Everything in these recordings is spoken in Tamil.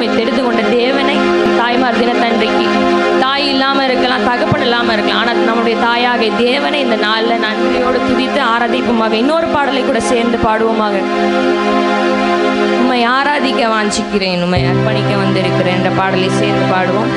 மீட்டெடுத்து கொண்ட தேவனை தாய்மார் தினத்தன்றைக்கு. தாய் இல்லாமல் இருக்கலாம் தகப்பன் இல்லாமல் இருக்கலாம். ஆனால் நம்முடைய தாயாக தேவனை இந்த நாளில் நன்றியோடு துதித்து ஆராதிப்புமாக இன்னொரு பாடலை கூட சேர்ந்து பாடுவோமாக. உண்மை ஆராதிக்க வாஞ்சிக்கிறேன் உண்மை அர்ப்பணிக்க வந்திருக்கிறேன் என்ற பாடலை சேர்ந்து பாடுவோம்.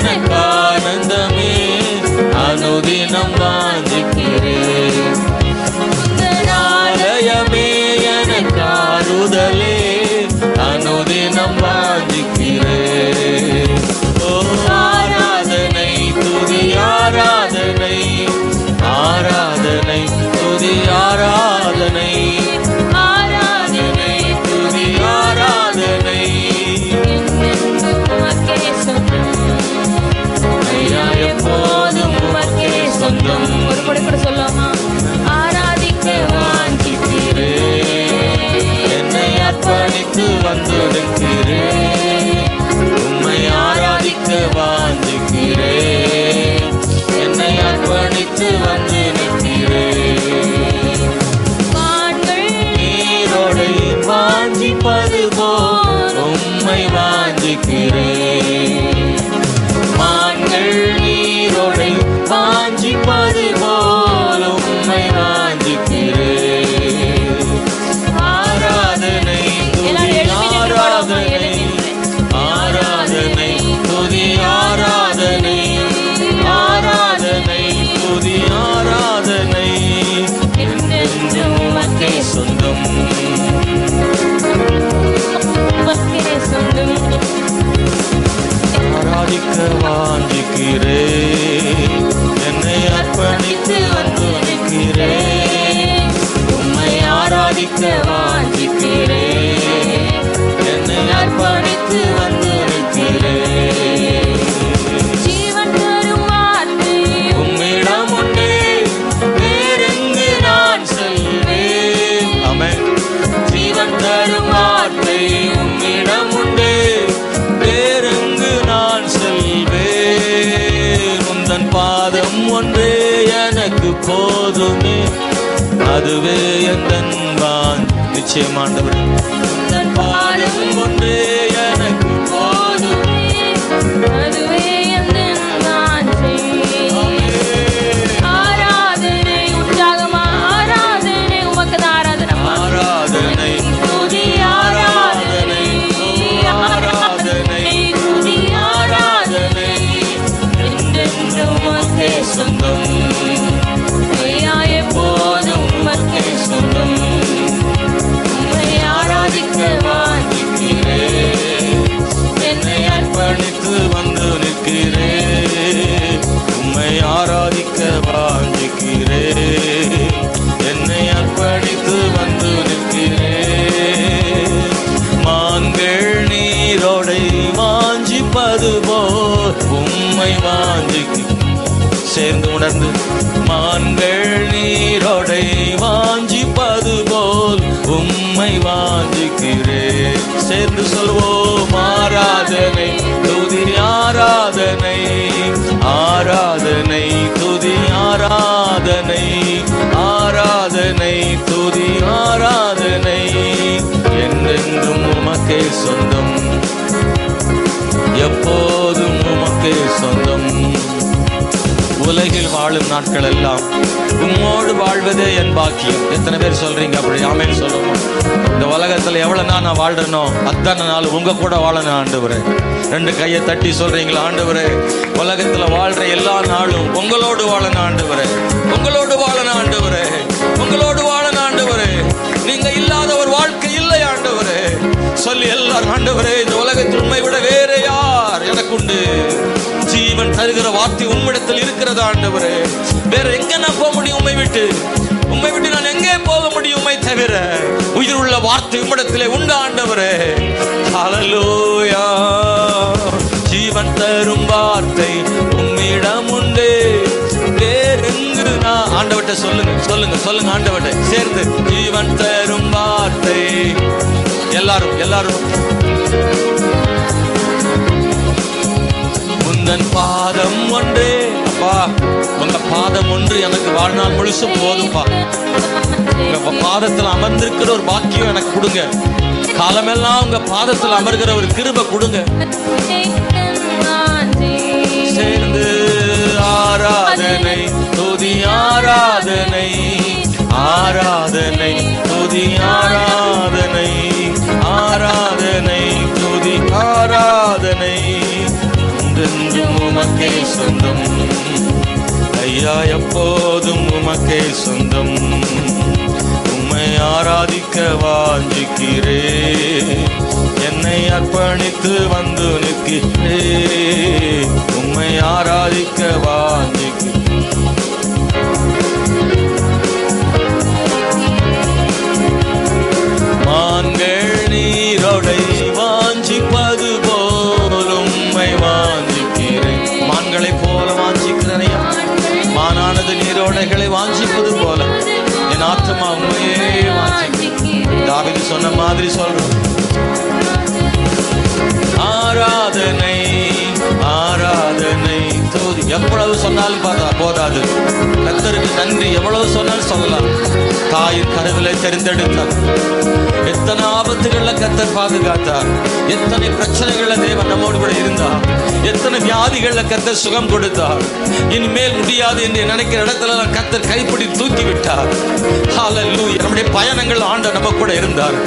and love. பார்த்து வந்திருக்கிறேன். உம்மை ஆராதிக்க வாழ்ந்துக்கிறேன். என்னை அர்ப்பணித்து வந்து நிற்கிறேன் நீரோடை வாஞ்சிப்பது போல் உம்மை வாஞ்சிக்கிறேன். வாஞ்சிக்க வாஞ்சிக்கிறேன் என்னை அர்ப்பணித்து வந்திருக்கிறேன் ஜீவன் தரும் வார்த்தை உம்மிடம் உண்டு. வேறெங்கு நான் செல்வேன் அமன் ஜீவன் தரும் வார்த்தை அதுவே என் நிச்சயமாண்டவர் ஒன்றே எனக்கு. சேர்ந்து மான்கள் நீரோடை வாஞ்சிப்பது போல் உம்மை வாஞ்சிக்கிறே சேர்ந்து சொல்வோம் ஆராதனை துதி ஆராதனை ஆராதனை துதி ஆராதனை ஆராதனை துதி ஆராதனை. என்றென்றும் உமக்கே சொந்தம் எப்போதும் உமக்கே சொந்தம். உலகில் வாழும் நாட்கள் எல்லாம் உம்மோடு வாழ்வதே என் பாக்கியம். எத்தனை பேர் சொல்றீங்க அப்படி? ஆமேன்னு சொல்லுவோம் இந்த உலகத்துல எவ்வளவு நாள் நான் வாழ்றேனோ அத்தனை நாள் உங்க கூட வாழணும் ஆண்டவரே. ரெண்டு கையை தட்டி சொல்றீங்களா ஆண்டவரே. உலகத்துல வாழ்ற எல்லா நாளும் உங்களோடு வாழணும் ஆண்டவரே. உங்களோடு வாழணும் ஆண்டவரே. உங்களோடு வாழணும் ஆண்டவரே. நீங்க தருகிற உம்மிடத்தில் இருக்கிறதா ஆண்டவரே? வேற எங்க நான் போக முடியும் உண்மை விட்டு? உண்மை விட்டு நான் எங்கே போக முடியும் உண்மை தவிர? உயிர் உள்ள வார்த்தை உம்மிடத்திலே உண்டு ஆண்டவரே. ஹalleluya ஜீவன் தரும் வார்த்தை உம்மிடம் உண்டு. வேறெங்கு நான் ஆண்டவட்ட சொல்லுங்க சொல்லுங்க சொல்லுங்க ஆண்டவட்ட சேர்ந்து. ஜீவன் தரும் வார்த்தை. எல்லாரும் எல்லாரும். உந்தன் பாதம் ஒன்றே. அப்பா உங்க பாதம் ஒன்று எனக்கு வாழ்நாள் முழுசும் போதும்பா. உங்க பாதத்தில் அமர்ந்திருக்கிற ஒரு பாக்கியம் எனக்கு கொடுங்க. காலமெல்லாம் உங்க பாதத்தில் அமர்கிற ஒரு கிருபை கொடுங்க. சேர்ந்து ஆராதனை துதி ஆராதனை ஆராதனை துதி ஆராதனை எப்போதும் உமக்கே சொந்தம். உம்மை ஆராதிக்க வாஞ்சிக்கிறே என்னை அர்ப்பணித்து வந்து நிற்கிறே உம்மை ஆராதிக்க வாஞ்சிக்கிறேன். மானானது வாஞ்சிப்பது போல. என் ஆத்மா உண்மையே தாவிது சொன்ன மாதிரி சொல்றோம். ஆராதனை ஆராதனை. தூதி எவ்வளவு சொன்னாலும் பார்த்தா போதாது. கத்தருக்கு நன்றி. எவ்வளவு சொன்னாலும் சொல்லலாம். தாயின் கருவிலை தெரிந்தெடுத்தார். எத்தனை ஆபத்துகள்ல கத்தர் பாதுகாத்தார். எத்தனை பிரச்சனைகள்ல தேவன் நம்மோடு கூட இருந்தார். எத்தனை வியாதிகள்ல கத்தர் சுகம் கொடுத்தார். இனிமேல் முடியாது என்று நினைக்கிற இடத்துல கத்தர் கைப்பிடி தூக்கி விட்டார் நம்முடைய பயணங்கள் ஆண்ட நம்ம கூட இருந்தார்.